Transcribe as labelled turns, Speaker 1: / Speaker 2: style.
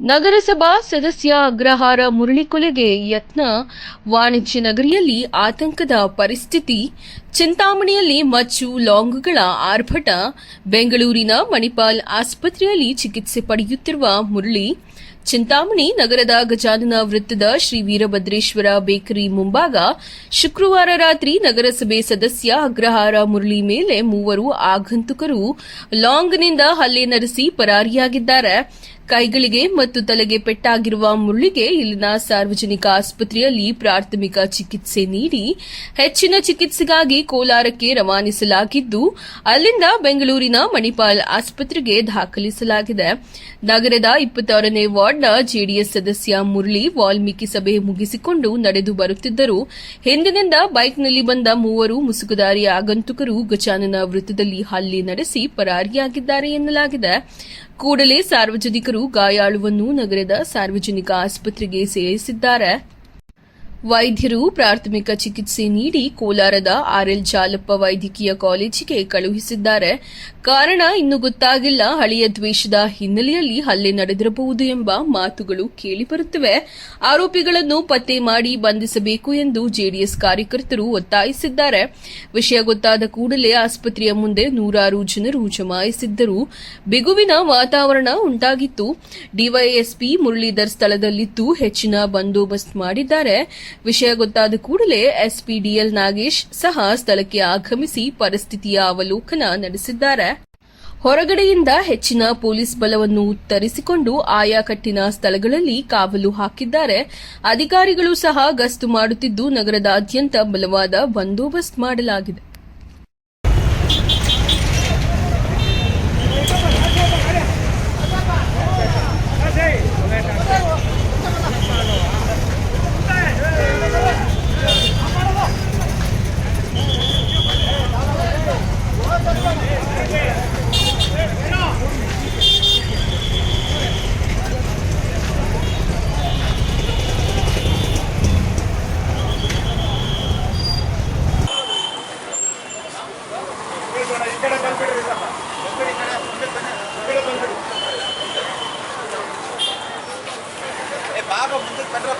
Speaker 1: ನಗರಸಭಾ ಸದಸ್ಯ ಅಗ್ರಹಾರ ಮುರಳಿ ಕೊಲೆಗೆ ಯತ್ನ. ವಾಣಿಜ್ಯ ನಗರಿಯಲ್ಲಿ ಆತಂಕದ ಪರಿಸ್ಥಿತಿ. ಚಿಂತಾಮಣಿಯಲ್ಲಿ ಮಚ್ಚು ಲಾಂಗ್ಗಳ ಆರ್ಭಟ. ಬೆಂಗಳೂರಿನ ಮಣಿಪಾಲ್ ಆಸ್ಪತ್ರೆಯಲ್ಲಿ ಚಿಕಿತ್ಸೆ ಪಡೆಯುತ್ತಿರುವ ಮುರಳಿ. ಚಿಂತಾಮಣಿ ನಗರದ ಗಜಾನನ ವೃತ್ತದ ಶ್ರೀ ವೀರಭದ್ರೇಶ್ವರ ಬೇಕರಿ ಮುಂಭಾಗ. ಶುಕ್ರವಾರ ರಾತ್ರಿ ನಗರಸಭೆ ಸದಸ್ಯ ಅಗ್ರಹಾರ ಮುರಳಿ ಮೇಲೆ ಮೂವರು ಆಗಂತುಕರು ಲಾಂಗ್ನಿಂದ ಹಲ್ಲೆ ನಡೆಸಿ ಪರಾರಿಯಾಗಿದ್ದಾರೆ. ಕೈಗಳಿಗೆ ಮತ್ತು ತಲೆಗೆ ಪೆಟ್ಟಾಗಿರುವ ಮುರಳಿಗೆ ಇಲ್ಲಿನ ಸಾರ್ವಜನಿಕ ಆಸ್ಪತ್ರೆಯಲ್ಲಿ ಪ್ರಾಥಮಿಕ ಚಿಕಿತ್ಸೆ ನೀಡಿ ಹೆಚ್ಚಿನ ಚಿಕಿತ್ಸೆಗಾಗಿ ಕೋಲಾರಕ್ಕೆ ರವಾನಿಸಲಾಗಿದ್ದು, ಅಲ್ಲಿಂದ ಬೆಂಗಳೂರಿನ ಮಣಿಪಾಲ್ ಆಸ್ಪತ್ರೆಗೆ ದಾಖಲಿಸಲಾಗಿದೆ. ನಗರದ ಇಪ್ಪತ್ತಾರನೇ ವಾರ್ಡ್ನ ಜೆಡಿಎಸ್ ಸದಸ್ಯ ಮುರಳಿ ವಾಲ್ಮೀಕಿ ಸಭೆ ಮುಗಿಸಿಕೊಂಡು ನಡೆದು ಬರುತ್ತಿದ್ದರು. ಹಿಂದಿನಿಂದ ಬೈಕ್ನಲ್ಲಿ ಬಂದ ಮೂವರು ಮುಸುಕುದಾರಿ ಆಗಂತುಕರು ಗಜಾನನ ವೃತ್ತದಲ್ಲಿ ಹಲ್ಲೆ ನಡೆಸಿ ಪರಾರಿಯಾಗಿದ್ದಾರೆ ಎನ್ನಲಾಗಿದೆ. ಕೂಡಲೇ ಸಾರ್ವಜನಿಕರು ಗಾಯಾಳುವನ್ನು ನಗರದ ಸಾರ್ವಜನಿಕ ಆಸ್ಪತ್ರೆಗೆ ಸೇರಿಸಿದ್ದಾರೆ. ವೈದ್ಯರು ಪ್ರಾಥಮಿಕ ಚಿಕಿತ್ಸೆ ನೀಡಿ ಕೋಲಾರದ ಆರ್ಎಲ್ ಜಾಲಪ್ಪ ವೈದ್ಯಕೀಯ ಕಾಲೇಜಿಗೆ ಕಳುಹಿಸಿದ್ದಾರೆ. ಕಾರಣ ಇನ್ನು ಗೊತ್ತಾಗಿಲ್ಲ. ಹಳೆಯ ದ್ವೇಷದ ಹಿನ್ನೆಲೆಯಲ್ಲಿ ಹಲ್ಲೆ ನಡೆದಿರಬಹುದು ಎಂಬ ಮಾತುಗಳು ಕೇಳಿಬರುತ್ತಿವೆ. ಆರೋಪಿಗಳನ್ನು ಪತ್ತೆ ಮಾಡಿ ಬಂಧಿಸಬೇಕು ಎಂದು ಜೆಡಿಎಸ್ ಕಾರ್ಯಕರ್ತರು ಒತ್ತಾಯಿಸಿದ್ದಾರೆ. ವಿಷಯ ಗೊತ್ತಾದ ಕೂಡಲೇ ಆಸ್ಪತ್ರೆಯ ಮುಂದೆ ನೂರಾರು ಜನರು ಜಮಾಯಿಸಿದ್ದರು. ಬಿಗುವಿನ ವಾತಾವರಣ ಉಂಟಾಗಿತ್ತು. ಡಿವೈಎಸ್ಪಿ ಮುರಳೀಧರ್ ಸ್ಥಳದಲ್ಲಿದ್ದು ಹೆಚ್ಚಿನ ಬಂದೋಬಸ್ತ್ ಮಾಡಿದ್ದಾರೆ. ವಿಷಯ ಗೊತ್ತಾದ ಕೂಡಲೇ ಎಸ್ಪಿಡಿಎಲ್ ನಾಗೇಶ್ ಸಹ ಸ್ಥಳಕ್ಕೆ ಆಗಮಿಸಿ ಪರಿಸ್ಥಿತಿಯ ಅವಲೋಕನ ನಡೆಸಿದ್ದಾರೆ. ಹೊರಗಡೆಯಿಂದ ಹೆಚ್ಚಿನ ಪೊಲೀಸ್ ಬಲವನ್ನು ತರಿಸಿಕೊಂಡು ಆಯಾ ಕಟ್ಟಿನ ಸ್ಥಳಗಳಲ್ಲಿ ಕಾವಲು ಹಾಕಿದ್ದಾರೆ. ಅಧಿಕಾರಿಗಳು ಸಹ ಗಸ್ತು ಮಾಡುತ್ತಿದ್ದು ನಗರದಾದ್ಯಂತ ಬಲವಾದ ಬಂದೋಬಸ್ತ್ ಮಾಡಲಾಗಿದೆ. ఇక్కడ కనిపెట్టి ఇక్కడ ఇక్కడ కనిపెట్టి ఏ బాబా ముందు పెట్టరా